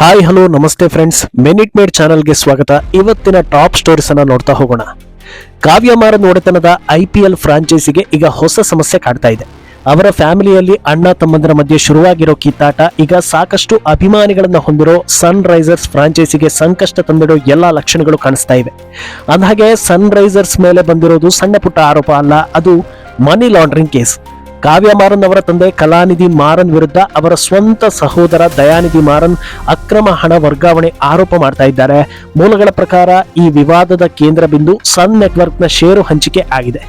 Hi hello ನಮಸ್ತೆ friends ಮೆನಿಟ್ ಮೇಡ್ ಚಾನಲ್ಗೆ ಸ್ವಾಗತ. ಇವತ್ತಿನ ಟಾಪ್ ಸ್ಟೋರೀಸ್ ಅನ್ನ ನೋಡ್ತಾ ಹೋಗೋಣ. ಕಾವ್ಯಮಾರನ್ ಒಡೆತನದ ಐ ಪಿ ಎಲ್ ಫ್ರಾಂಚೈಸಿಗೆ ಈಗ ಹೊಸ ಸಮಸ್ಯೆ ಕಾಡ್ತಾ ಇದೆ. ಅವರ ಫ್ಯಾಮಿಲಿಯಲ್ಲಿ ಅಣ್ಣ, ತಮ್ಮಂದರ ಮಧ್ಯೆ ಶುರುವಾಗಿರೋ ಕಿತ್ತಾಟ, ಈಗ ಸಾಕಷ್ಟು ಅಭಿಮಾನಿಗಳನ್ನ ಹೊಂದಿರೋ ಸನ್ ರೈಸರ್ಸ್ ಫ್ರಾಂಚೈಸಿಗೆ ಸಂಕಷ್ಟ ತಂದಿಡೋ ಎಲ್ಲಾ ಲಕ್ಷಣಗಳು ಕಾಣಿಸ್ತಾ ಇವೆ. ಅಂದಹಾಗೆ ಸನ್ ರೈಸರ್ಸ್ ಮೇಲೆ ಬಂದಿರೋದು ಸಣ್ಣ ಪುಟ್ಟ ಆರೋಪ ಅಲ್ಲ, ಅದು money laundering case Kavya Maran ಅವರ ತಂದೆ ಕಲಾನಿಧಿ ಮಾರನ್ ವಿರುದ್ಧ ಅವರ ಸ್ವಂತ ಸಹೋದರ ದಯಾನಿಧಿ ಮಾರನ್ ಅಕ್ರಮ ಹಣ ವರ್ಗಾವಣೆ ಆರೋಪ ಮಾಡ್ತಾ ಇದ್ದಾರೆ. ಮೂಲಗಳ ಪ್ರಕಾರ ಈ ವಿವಾದದ ಕೇಂದ್ರ ಬಿಂದು ಸನ್ ನೆಟ್ವರ್ಕ್ನ ಷೇರು ಹಂಚಿಕೆ ಆಗಿದೆ.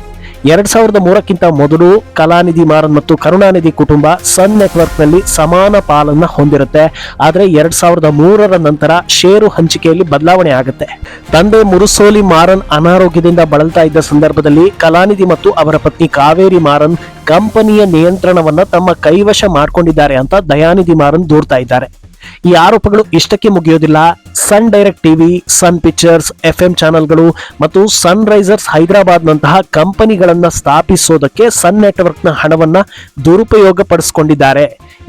ಎರಡ್ ಸಾವಿರದ ಮೂರಕ್ಕಿಂತ ಮೊದಲು ಕಲಾನಿಧಿ ಮಾರನ್ ಮತ್ತು ಕರುಣಾನಿಧಿ ಕುಟುಂಬ ಸನ್ ನೆಟ್ವರ್ಕ್ನಲ್ಲಿ ಸಮಾನ ಪಾಲನ್ನ ಹೊಂದಿರುತ್ತೆ. ಆದರೆ ಎರಡ್ ಸಾವಿರದ ಮೂರರ ನಂತರ ಷೇರು ಹಂಚಿಕೆಯಲ್ಲಿ ಬದಲಾವಣೆ ಆಗುತ್ತೆ. ತಂದೆ ಮುರುಸೋಲಿ ಮಾರನ್ ಅನಾರೋಗ್ಯದಿಂದ ಬಳಲ್ತಾ ಇದ್ದ ಸಂದರ್ಭದಲ್ಲಿ ಕಲಾನಿಧಿ ಮತ್ತು ಅವರ ಪತ್ನಿ ಕಾವೇರಿ ಮಾರನ್ ಕಂಪನಿಯ ನಿಯಂತ್ರಣವನ್ನ ತಮ್ಮ ಕೈವಶ ಮಾಡಿಕೊಂಡಿದ್ದಾರೆ ಅಂತ ದಯಾನಿಧಿ ಮಾರನ್ ದೂರ್ತಾ ಇದ್ದಾರೆ. ಈ ಆರೋಪಗಳು ಇಷ್ಟಕ್ಕೆ ಮುಗಿಯೋದಿಲ್ಲ. Sun Direct TV Sun Pictures F M ಚಾನೆಲ್ಗಳು ಮತ್ತು ಸನ್ ರೈಸರ್ಸ್ ಹೈದರಾಬಾದ್ ನಂತಹ ಕಂಪನಿಗಳನ್ನ ಸ್ಥಾಪಿಸೋದಕ್ಕೆ ಸನ್ ನೆಟ್ವರ್ಕ್ನ ಹಣವನ್ನ ದುರುಪಯೋಗ ಪಡಿಸಿಕೊಂಡಿದ್ದಾರೆ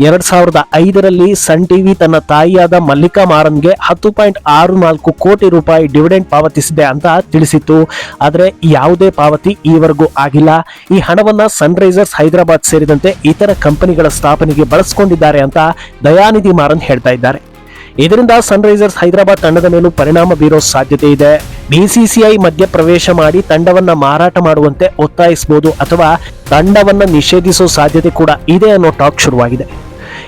ಎರಡ್ ಸಾವಿರದ ಐದರಲ್ಲಿ ಸನ್ ಟಿವಿ ತನ್ನ ತಾಯಿಯಾದ ಮಲ್ಲಿಕಾ ಮಾರನ್ಗೆ ಹತ್ತು ಪಾಯಿಂಟ್ ಆರು ನಾಲ್ಕು ಕೋಟಿ ರೂಪಾಯಿ ಡಿವಿಡೆಂಡ್ ಪಾವತಿಸಿದೆ ಅಂತ ತಿಳಿಸಿತ್ತು. ಆದರೆ ಯಾವುದೇ ಪಾವತಿ ಈವರೆಗೂ ಆಗಿಲ್ಲ. ಈ ಹಣವನ್ನ ಸನ್ ರೈಸರ್ಸ್ ಹೈದರಾಬಾದ್ ಸೇರಿದಂತೆ ಇತರ ಕಂಪನಿಗಳ ಸ್ಥಾಪನೆಗೆ ಬಳಸಿಕೊಂಡಿದ್ದಾರೆ ಅಂತ ದಯಾನಿಧಿ ಮಾರನ್ ಹೇಳ್ತಾ ಇದ್ದಾರೆ. ಇದರಿಂದ ಸನ್ರೈಸರ್ಸ್ ಹೈದರಾಬಾದ್ ತಂಡದ ಮೇಲೂ ಪರಿಣಾಮ ಬೀರೋ ಸಾಧ್ಯತೆ ಇದೆ. ಬಿಸಿಸಿಐ ಮಧ್ಯ ಪ್ರವೇಶ ಮಾಡಿ ತಂಡವನ್ನ ಮಾರಾಟ ಮಾಡುವಂತೆ ಒತ್ತಾಯಿಸಬಹುದು ಅಥವಾ ತಂಡವನ್ನ ನಿಷೇಧಿಸೋ ಸಾಧ್ಯತೆ ಕೂಡ ಇದೆ ಅನ್ನೋ ಟಾಕ್ ಶುರುವಾಗಿದೆ.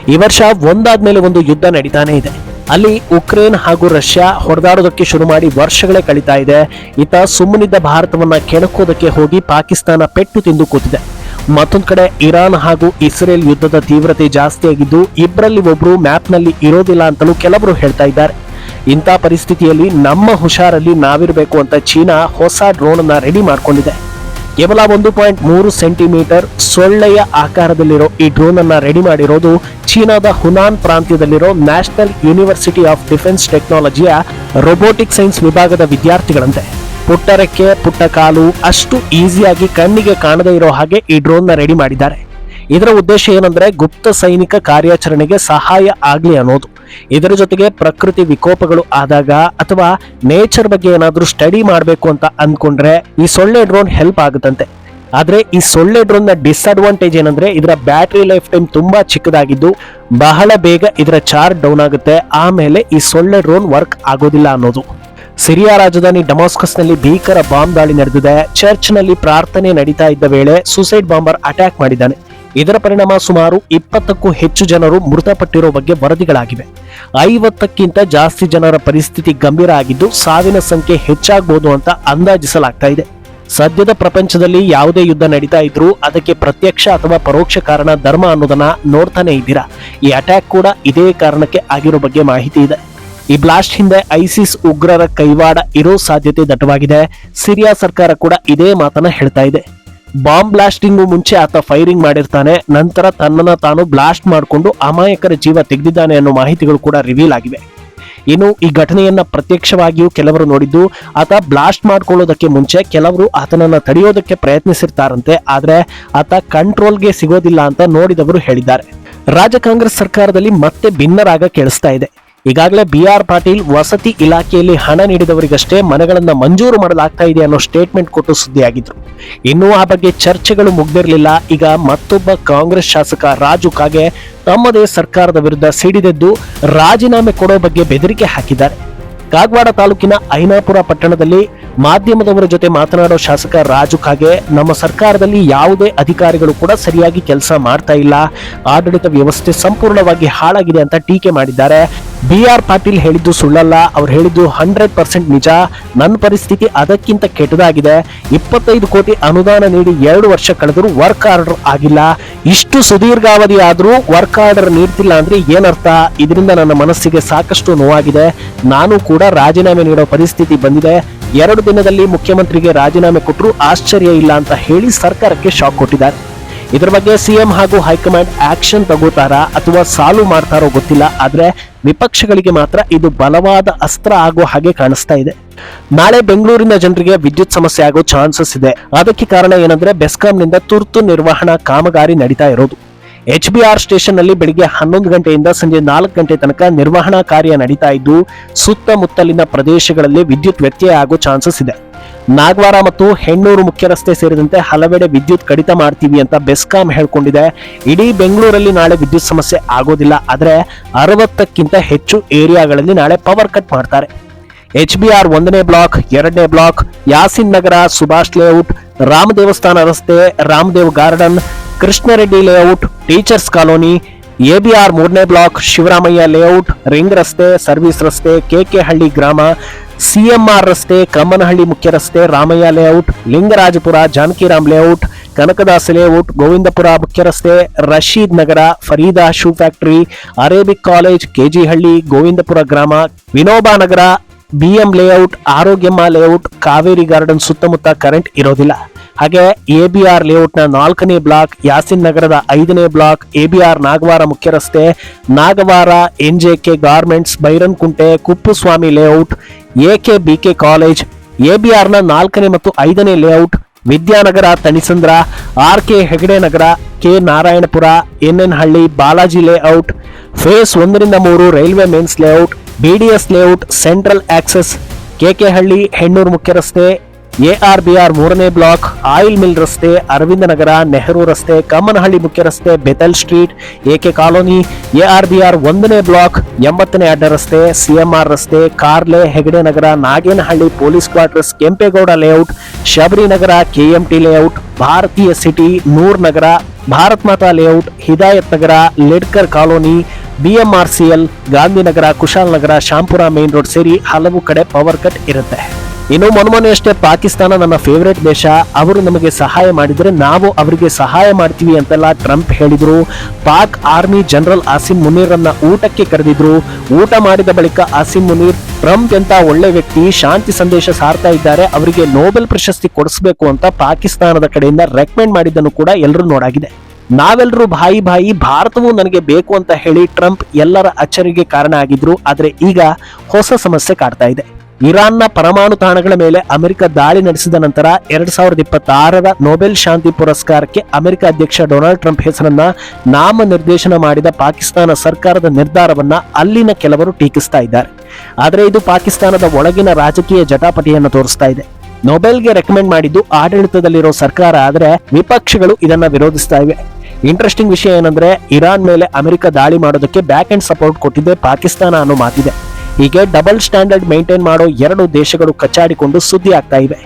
ಈ ವರ್ಷ ಒಂದಾದ ಮೇಲೆ ಒಂದು ಯುದ್ಧ ನಡೀತಾನೆ ಇದೆ. ಅಲ್ಲಿ ಉಕ್ರೇನ್ ಹಾಗೂ ರಷ್ಯಾ ಹೊಡೆದಾಡೋದಕ್ಕೆ ಶುರು ಮಾಡಿ ವರ್ಷಗಳೇ ಕಳೀತಾ ಇದೆ. ಈತ ಸುಮ್ಮನಿದ್ದ ಭಾರತವನ್ನ ಕೆಣಕೋದಕ್ಕೆ ಹೋಗಿ ಪಾಕಿಸ್ತಾನ ಪೆಟ್ಟು ತಿಂದು ಕೂತಿದೆ. ಮತ್ತೊಂದ್ ಕಡೆ, ಇರಾನ್ ಹಾಗೂ ಇಸ್ರೇಲ್ ಯುದ್ಧದ ತೀವ್ರತೆ ಜಾಸ್ತಿಯಾಗಿದ್ದು ಇಬ್ಬರಲ್ಲಿ ಒಬ್ರು ಮ್ಯಾಪ್ನಲ್ಲಿ ಇರೋದಿಲ್ಲ ಅಂತಲೂ ಕೆಲವರು ಹೇಳ್ತಾ ಇದ್ದಾರೆ. ಇಂಥ ಪರಿಸ್ಥಿತಿಯಲ್ಲಿ ನಮ್ಮ ಹುಷಾರಲ್ಲಿ ನಾವಿರಬೇಕು ಅಂತ ಚೀನಾ ಹೊಸ ಡ್ರೋನ್ ಅನ್ನ ರೆಡಿ ಮಾಡಿಕೊಂಡಿದೆ. ಕೇವಲ ಒಂದು ಪಾಯಿಂಟ್ ಮೂರು ಸೆಂಟಿಮೀಟರ್ ಸೊಳ್ಳೆಯ ಆಕಾರದಲ್ಲಿರೋ ಈ ಡ್ರೋನ್ ಅನ್ನ ರೆಡಿ ಮಾಡಿರೋದು ಚೀನಾದ ಹುನಾನ್ ಪ್ರಾಂತ್ಯದಲ್ಲಿರೋ ನ್ಯಾಷನಲ್ ಯೂನಿವರ್ಸಿಟಿ ಆಫ್ ಡಿಫೆನ್ಸ್ ಟೆಕ್ನಾಲಜಿಯ ರೊಬೋಟಿಕ್ ಸೈನ್ಸ್ ವಿಭಾಗದ ವಿದ್ಯಾರ್ಥಿಗಳಂತೆ. ಪುಟ್ಟ ರೆಕ್ಕೆ ಪುಟ್ಟ ಕಾಲು ಅಷ್ಟು ಈಸಿಯಾಗಿ ಕಣ್ಣಿಗೆ ಕಾಣದೇ ಇರೋ ಹಾಗೆ ಈ ಡ್ರೋನ್ನ ರೆಡಿ ಮಾಡಿದ್ದಾರೆ. ಇದರ ಉದ್ದೇಶ ಏನಂದ್ರೆ ಗುಪ್ತ ಸೈನಿಕ ಕಾರ್ಯಾಚರಣೆಗೆ ಸಹಾಯ ಆಗ್ಲಿ ಅನ್ನೋದು. ಇದರ ಜೊತೆಗೆ ಪ್ರಕೃತಿ ವಿಕೋಪಗಳು ಆದಾಗ ಅಥವಾ ನೇಚರ್ ಬಗ್ಗೆ ಏನಾದ್ರೂ ಸ್ಟಡಿ ಮಾಡಬೇಕು ಅಂತ ಅಂದ್ಕೊಂಡ್ರೆ ಈ ಸೊಳ್ಳೆ ಡ್ರೋನ್ ಹೆಲ್ಪ್ ಆಗುತ್ತಂತೆ. ಆದ್ರೆ ಈ ಸೊಳ್ಳೆ ಡ್ರೋನ್ನ ಡಿಸ್ಅಡ್ವಾಂಟೇಜ್ ಏನಂದ್ರೆ ಇದರ ಬ್ಯಾಟರಿ ಲೈಫ್ ಟೈಮ್ ತುಂಬಾ ಚಿಕ್ಕದಾಗಿದ್ದು ಬಹಳ ಬೇಗ ಇದರ ಚಾರ್ಜ್ ಡೌನ್ ಆಗುತ್ತೆ. ಆಮೇಲೆ ಈ ಸೊಳ್ಳೆ ಡ್ರೋನ್ ವರ್ಕ್ ಆಗೋದಿಲ್ಲ ಅನ್ನೋದು. ಸಿರಿಯಾ ರಾಜಧಾನಿ ಡಮಾಸ್ಕಸ್ನಲ್ಲಿ ಭೀಕರ ಬಾಂಬ್ ದಾಳಿ ನಡೆದಿದೆ. ಚರ್ಚ್ನಲ್ಲಿ ಪ್ರಾರ್ಥನೆ ನಡೀತಾ ಇದ್ದ ವೇಳೆ ಸುಸೈಡ್ ಬಾಂಬರ್ ಅಟ್ಯಾಕ್ ಮಾಡಿದ್ದಾನೆ. ಇದರ ಪರಿಣಾಮ ಸುಮಾರು ಇಪ್ಪತ್ತಕ್ಕೂ ಹೆಚ್ಚು ಜನರು ಮೃತಪಟ್ಟಿರೋ ಬಗ್ಗೆ ವರದಿಗಳಾಗಿವೆ. ಐವತ್ತಕ್ಕಿಂತ ಜಾಸ್ತಿ ಜನರ ಪರಿಸ್ಥಿತಿ ಗಂಭೀರ ಆಗಿದ್ದು ಸಾವಿನ ಸಂಖ್ಯೆ ಹೆಚ್ಚಾಗಬಹುದು ಅಂತ ಅಂದಾಜಿಸಲಾಗ್ತಾ ಇದೆ. ಸದ್ಯದ ಪ್ರಪಂಚದಲ್ಲಿ ಯಾವುದೇ ಯುದ್ಧ ನಡೀತಾ ಇದ್ರೂ ಅದಕ್ಕೆ ಪ್ರತ್ಯಕ್ಷ ಅಥವಾ ಪರೋಕ್ಷ ಕಾರಣ ಧರ್ಮ ಅನ್ನೋದನ್ನ ನೋಡ್ತಾನೆ ಇದ್ದೀರಾ. ಈ ಅಟ್ಯಾಕ್ ಕೂಡ ಇದೇ ಕಾರಣಕ್ಕೆ ಆಗಿರೋ ಬಗ್ಗೆ ಮಾಹಿತಿ ಇದೆ. ಈ ಬ್ಲಾಸ್ಟ್ ಹಿಂದೆ ಐಸಿಸ್ ಉಗ್ರರ ಕೈವಾಡ ಇರೋ ಸಾಧ್ಯತೆ ದಟ್ಟವಾಗಿದೆ. ಸಿರಿಯಾ ಸರ್ಕಾರ ಕೂಡ ಇದೇ ಮಾತನ್ನ ಹೇಳ್ತಾ ಇದೆ. ಬಾಂಬ್ ಬ್ಲಾಸ್ಟಿಂಗ್ ಮುಂಚೆ ಆತ ಫೈರಿಂಗ್ ಮಾಡಿರ್ತಾನೆ, ನಂತರ ತನ್ನನ್ನ ತಾನು ಬ್ಲಾಸ್ಟ್ ಮಾಡಿಕೊಂಡು ಅಮಾಯಕರ ಜೀವ ತೆಗೆದಿದ್ದಾನೆ ಅನ್ನೋ ಮಾಹಿತಿಗಳು ಕೂಡ ರಿವೀಲ್ ಆಗಿವೆ. ಇನ್ನು ಈ ಘಟನೆಯನ್ನ ಪ್ರತ್ಯಕ್ಷವಾಗಿಯೂ ಕೆಲವರು ನೋಡಿದ್ದು, ಆತ ಬ್ಲಾಸ್ಟ್ ಮಾಡ್ಕೊಳ್ಳೋದಕ್ಕೆ ಮುಂಚೆ ಕೆಲವರು ಆತನನ್ನ ತಡೆಯೋದಕ್ಕೆ ಪ್ರಯತ್ನಿಸಿರ್ತಾರಂತೆ, ಆದ್ರೆ ಆತ ಕಂಟ್ರೋಲ್ಗೆ ಸಿಗೋದಿಲ್ಲ ಅಂತ ನೋಡಿದವರು ಹೇಳಿದ್ದಾರೆ. ರಾಜ್ಯ ಕಾಂಗ್ರೆಸ್ ಸರ್ಕಾರದಲ್ಲಿ ಮತ್ತೆ ಭಿನ್ನರಾಗ ಕೇಳಿಸ್ತಾ ಇದೆ. ಈಗಾಗಲೇ ಬಿ ಆರ್ ಪಾಟೀಲ್ ವಸತಿ ಇಲಾಖೆಯಲ್ಲಿ ಹಣ ನೀಡಿದವರಿಗಷ್ಟೇ ಮನೆಗಳನ್ನು ಮಂಜೂರು ಮಾಡಲಾಗ್ತಾ ಇದೆ ಅನ್ನೋ ಸ್ಟೇಟ್ಮೆಂಟ್ ಕೊಟ್ಟು ಸುದ್ದಿಯಾಗಿದ್ರು. ಇನ್ನೂ ಆ ಬಗ್ಗೆ ಚರ್ಚೆಗಳು ಮುಗ್ದಿರಲಿಲ್ಲ. ಈಗ ಮತ್ತೊಬ್ಬ ಕಾಂಗ್ರೆಸ್ ಶಾಸಕ ರಾಜು ಕಾಗೆ ತಮ್ಮದೇ ಸರ್ಕಾರದ ವಿರುದ್ಧ ಸಿಡಿದೆದ್ದು ರಾಜೀನಾಮೆ ಕೊಡೋ ಬಗ್ಗೆ ಬೆದರಿಕೆ ಹಾಕಿದ್ದಾರೆ. ಕಾಗವಾಡ ತಾಲೂಕಿನ ಐನಾಪುರ ಪಟ್ಟಣದಲ್ಲಿ ಮಾಧ್ಯಮದವರ ಜೊತೆ ಮಾತನಾಡೋ ಶಾಸಕ ರಾಜು ಖಾಗೆ, ನಮ್ಮ ಸರ್ಕಾರದಲ್ಲಿ ಯಾವುದೇ ಅಧಿಕಾರಿಗಳು ಕೂಡ ಸರಿಯಾಗಿ ಕೆಲಸ ಮಾಡ್ತಾ ಇಲ್ಲ. ಆಡಳಿತ ವ್ಯವಸ್ಥೆ ಸಂಪೂರ್ಣವಾಗಿ ಹಾಳಾಗಿದೆ ಅಂತ ಟೀಕೆ ಮಾಡಿದ್ದಾರೆ. ಬಿ ಆರ್ ಪಾಟೀಲ್ ಹೇಳಿದ್ದು ಸುಳ್ಳಲ್ಲ. ಅವ್ರು ಹೇಳಿದ್ದು ಹಂಡ್ರೆಡ್ ಪರ್ಸೆಂಟ್ ನಿಜ. ನನ್ನ ಪರಿಸ್ಥಿತಿ ಅದಕ್ಕಿಂತ ಕೆಟ್ಟದಾಗಿದೆ. ಇಪ್ಪತ್ತೈದು ಕೋಟಿ ಅನುದಾನ ನೀಡಿ ಎರಡು ವರ್ಷ ಕಳೆದರೂ ವರ್ಕ್ ಆರ್ಡರ್ ಆಗಿಲ್ಲ. ಇಷ್ಟು ಸುದೀರ್ಘಾವಧಿ ಆದರೂ ವರ್ಕ್ ಆರ್ಡರ್ ನೀಡ್ತಿಲ್ಲ ಅಂದ್ರೆ ಏನರ್ಥ? ಇದರಿಂದ ನನ್ನ ಮನಸ್ಸಿಗೆ ಸಾಕಷ್ಟು ನೋವಾಗಿದೆ. ನಾನು ಕೂಡ ರಾಜೀನಾಮೆ ನೀಡೋ ಪರಿಸ್ಥಿತಿ ಬಂದಿದೆ. ಎರಡು ದಿನದಲ್ಲಿ ಮುಖ್ಯಮಂತ್ರಿಗೆ ರಾಜೀನಾಮೆ ಕೊಟ್ಟರು ಆಶ್ಚರ್ಯ ಇಲ್ಲ ಅಂತ ಹೇಳಿ ಸರ್ಕಾರಕ್ಕೆ ಶಾಕ್ ಕೊಟ್ಟಿದ್ದಾರೆ. ಇದರ ಬಗ್ಗೆ ಸಿಎಂ ಹಾಗೂ ಹೈಕಮಾಂಡ್ ಆಕ್ಷನ್ ತಗೋತಾರಾ ಅಥವಾ ಸಾಲು ಮಾಡ್ತಾರೋ ಗೊತ್ತಿಲ್ಲ, ಆದ್ರೆ ವಿಪಕ್ಷಗಳಿಗೆ ಮಾತ್ರ ಇದು ಬಲವಾದ ಅಸ್ತ್ರ ಆಗೋ ಹಾಗೆ ಕಾಣಿಸ್ತಾ ಇದೆ. ನಾಳೆ ಬೆಂಗಳೂರಿನ ಜನರಿಗೆ ವಿದ್ಯುತ್ ಸಮಸ್ಯೆ ಆಗೋ ಚಾನ್ಸಸ್ ಇದೆ. ಅದಕ್ಕೆ ಕಾರಣ ಏನಂದ್ರೆ ಬೆಸ್ಕಾಂನಿಂದ ತುರ್ತು ನಿರ್ವಹಣಾ ಕಾಮಗಾರಿ ನಡೀತಾ ಇರೋದು. ಎಚ್ ಬಿ ಆರ್ ಸ್ಟೇಷನ್ನಲ್ಲಿ ಬೆಳಿಗ್ಗೆ ಹನ್ನೊಂದು ಗಂಟೆಯಿಂದ ಸಂಜೆ ನಾಲ್ಕು ಗಂಟೆ ತನಕ ನಿರ್ವಹಣಾ ಕಾರ್ಯ ನಡೀತಾ ಇದ್ದು, ಸುತ್ತಮುತ್ತಲಿನ ಪ್ರದೇಶಗಳಲ್ಲಿ ವಿದ್ಯುತ್ ವ್ಯತ್ಯಯ ಆಗೋ ಚಾನ್ಸಸ್ ಇದೆ. ನಾಗವಾರ ಮತ್ತು ಹೆಣ್ಣೂರು ಮುಖ್ಯ ರಸ್ತೆ ಸೇರಿದಂತೆ ಹಲವೆಡೆ ವಿದ್ಯುತ್ ಕಡಿತ ಮಾಡ್ತೀವಿ ಅಂತ ಬೆಸ್ಕಾಂ ಹೇಳ್ಕೊಂಡಿದೆ. ಇಡೀ ಬೆಂಗಳೂರಲ್ಲಿ ನಾಳೆ ವಿದ್ಯುತ್ ಸಮಸ್ಯೆ ಆಗೋದಿಲ್ಲ, ಆದರೆ ಅರವತ್ತಕ್ಕಿಂತ ಹೆಚ್ಚು ಏರಿಯಾಗಳಲ್ಲಿ ನಾಳೆ ಪವರ್ ಕಟ್ ಮಾಡ್ತಾರೆ. ಎಚ್ ಬಿ ಆರ್ ಒಂದನೇ ಬ್ಲಾಕ್, ಎರಡನೇ ಬ್ಲಾಕ್, ಯಾಸಿನ್ ನಗರ, ಸುಭಾಷ್ ಲೇಔಟ್, ರಾಮ ದೇವಸ್ಥಾನ ರಸ್ತೆ, Ramdev garden Krishnareddy layout, teachers colony, ABR ಮೂರನೇ ಬ್ಲಾಕ್, ಶಿವರಾಮಯ್ಯ ಲೇಔಟ್, ರಿಂಗ್ ರಸ್ತೆ, ಸರ್ವಿಸ್ ರಸ್ತೆ ಕೆಕೆಹಳ್ಳಿ ಗ್ರಾಮ ಸಿಎಂಆರ್ ರಸ್ತೆ ಕಮ್ಮನಹಳ್ಳಿ ಮುಖ್ಯ ರಸ್ತೆ, Ramaiah layout, Lingarajapura, Janakiram layout, Kanakadas layout, Govindapura ಮುಖ್ಯ ರಸ್ತೆ, Rasheed Nagar, Farida shoe factory, Arabic college KGHalli Govindapura ಗ್ರಾಮ, Vinoba Nagar BM layout, Arogyamma layout, Kaveri garden ಸುತ್ತಮುತ್ತ ಕರೆಂಟ್ ಇರೋದಿಲ್ಲ. ಹಾಗೆ ಎ ಬಿ ಎಬಿಆರ್ ಲೇಔಟ್ನ ನಾಲ್ಕನೇ ಬ್ಲಾಕ್ ಯಾಸಿನ್ ನಗರದ ಐದನೇ block A B R Nagavara ಮುಖ್ಯ ರಸ್ತೆ Nagavara K garments Byrankunte Kuppuswamy layout A K B K college A B ಎಬಿಆರ್ನ ನಾಲ್ಕನೇ ಮತ್ತು ಐದನೇ layout Vidyanagar, Thanisandra, R K Hegde Nagar K Narayanapura, N N Halli, Balaji layout phase ಒಂದರಿಂದ ಮೂರು railway men's layout BDS layout central access KKHalli Hennur ಮುಖ್ಯ ರಸ್ತೆ AR BR ಮೂರನೇ block, oil mill ರಸ್ತೆ, ಅರವಿಂದ ನಗರ, ನೆಹರು ರಸ್ತೆ, ಕಮ್ಮನಹಳ್ಳಿ ಮುಖ್ಯ ರಸ್ತೆ, Bethel street, AK colony AR BR ಒಂದನೇ ಬ್ಲಾಕ್, ಎಂಬತ್ತನೇ ಅಡ್ಡ ರಸ್ತೆ, ಸಿಎಂಆರ್ ರಸ್ತೆ, Karle, Hegde Nagar, Nagenahalli police quarters, Kempegowda layout, Shabari Nagar, KMT layout, Bhartiya city, Noor Nagar, Bharat Mata layout, Hidayat Nagar, ಲೆಡ್ಕರ್ colony, BMRCL, Gandhinagar Kushalnagar Shampura main road ಸೇರಿ ಹಲವು ಕಡೆ power cut ಇರುತ್ತೆ. ಇನ್ನು ಮೊನ್ಮೊನ್ನೆ ಅಷ್ಟೇ ಪಾಕಿಸ್ತಾನ ನನ್ನ favourite ದೇಶ. ಅವರು ನಮಗೆ ಸಹಾಯ ಮಾಡಿದರೆ ನಾವು ಅವರಿಗೆ ಸಹಾಯ ಮಾಡ್ತೀವಿ ಅಂತೆಲ್ಲ ಟ್ರಂಪ್ ಹೇಳಿದರು. ಪಾಕ್ ಆರ್ಮಿ ಜನರಲ್ ಆಸಿಮ್ ಮುನೀರನ್ನ ಊಟಕ್ಕೆ ಕರೆದಿದ್ರು. ಊಟ ಮಾಡಿದ ಬಳಿಕ ಆಸಿಮ್ ಮುನೀರ್, ಟ್ರಂಪ್ ಅಂತ ಒಳ್ಳೆ ವ್ಯಕ್ತಿ, ಶಾಂತಿ ಸಂದೇಶ ಸಾರ್ತಾ ಇದ್ದಾರೆ, ಅವರಿಗೆ ನೋಬೆಲ್ ಪ್ರಶಸ್ತಿ ಕೊಡಿಸಬೇಕು ಅಂತ ಪಾಕಿಸ್ತಾನದ ಕಡೆಯಿಂದ ರೆಕಮೆಂಡ್ ಮಾಡಿದ್ದನ್ನು ಕೂಡ ಎಲ್ಲರೂ ನೋಡಾಗಿದೆ. ನಾವೆಲ್ಲರೂ ಭಾಯಿ ಭಾಯಿ, ಭಾರತವು ನನಗೆ ಬೇಕು ಅಂತ ಹೇಳಿ ಟ್ರಂಪ್ ಎಲ್ಲರ ಅಚ್ಚರಿಗೆ ಕಾರಣ ಆಗಿದ್ರು. ಆದರೆ ಈಗ ಹೊಸ ಸಮಸ್ಯೆ ಕಾಡ್ತಾ ಇದೆ. ಇರಾನ್ನ ಪರಮಾಣು ತಾಣಗಳ ಮೇಲೆ ಅಮೆರಿಕ ದಾಳಿ ನಡೆಸಿದ ನಂತರ ಎರಡ್ ಸಾವಿರದ ಇಪ್ಪತ್ತಾರರ ನೊಬೆಲ್ ಶಾಂತಿ ಪುರಸ್ಕಾರಕ್ಕೆ ಅಮೆರಿಕ ಅಧ್ಯಕ್ಷ ಡೊನಾಲ್ಡ್ ಟ್ರಂಪ್ ಹೆಸರನ್ನ ನಾಮನಿರ್ದೇಶನ ಮಾಡಿದ ಪಾಕಿಸ್ತಾನ ಸರ್ಕಾರದ ನಿರ್ಧಾರವನ್ನ ಅಲ್ಲಿನ ಕೆಲವರು ಟೀಕಿಸ್ತಾ ಇದ್ದಾರೆ. ಆದರೆ ಇದು ಪಾಕಿಸ್ತಾನದ ಒಳಗಿನ ರಾಜಕೀಯ ಜಟಾಪಟಿಯನ್ನು ತೋರಿಸ್ತಾ ಇದೆ. ನೊಬೆಲ್ಗೆ ರೆಕಮೆಂಡ್ ಮಾಡಿದ್ದು ಆಡಳಿತದಲ್ಲಿರೋ ಸರ್ಕಾರ, ಆದರೆ ವಿಪಕ್ಷಗಳು ಇದನ್ನ ವಿರೋಧಿಸ್ತಾ ಇವೆ. ಇಂಟ್ರೆಸ್ಟಿಂಗ್ ವಿಷಯ ಏನಂದ್ರೆ ಇರಾನ್ ಮೇಲೆ ಅಮೆರಿಕ ದಾಳಿ ಮಾಡೋದಕ್ಕೆ ಬ್ಯಾಕ್ ಅಂಡ್ ಸಪೋರ್ಟ್ ಕೊಟ್ಟಿದ್ದೆ ಪಾಕಿಸ್ತಾನ ಅನ್ನೋ ಮಾತಿದೆ. ಹೀಗೆ ಡಬಲ್ ಸ್ಟ್ಯಾಂಡರ್ಡ್ ಮೇಂಟೈನ್ ಮಾಡೋ ಎರಡು ದೇಶಗಳು ಕಚ್ಚಾಡಿಕೊಂಡು ಸುದ್ದಿ ಆಗ್ತಾ ಇವೆ.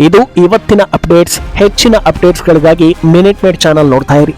ಇದು ಇವತ್ತಿನ ಅಪ್ಡೇಟ್ಸ್ ಹೆಚ್ಚಿನ ಅಪ್ಡೇಟ್ಸ್ಗಳಿಗಾಗಿ ಮಿನಿಟ್ ಮೇಡ್ ಚಾನಲ್ ನೋಡ್ತಾ ಇರಿ.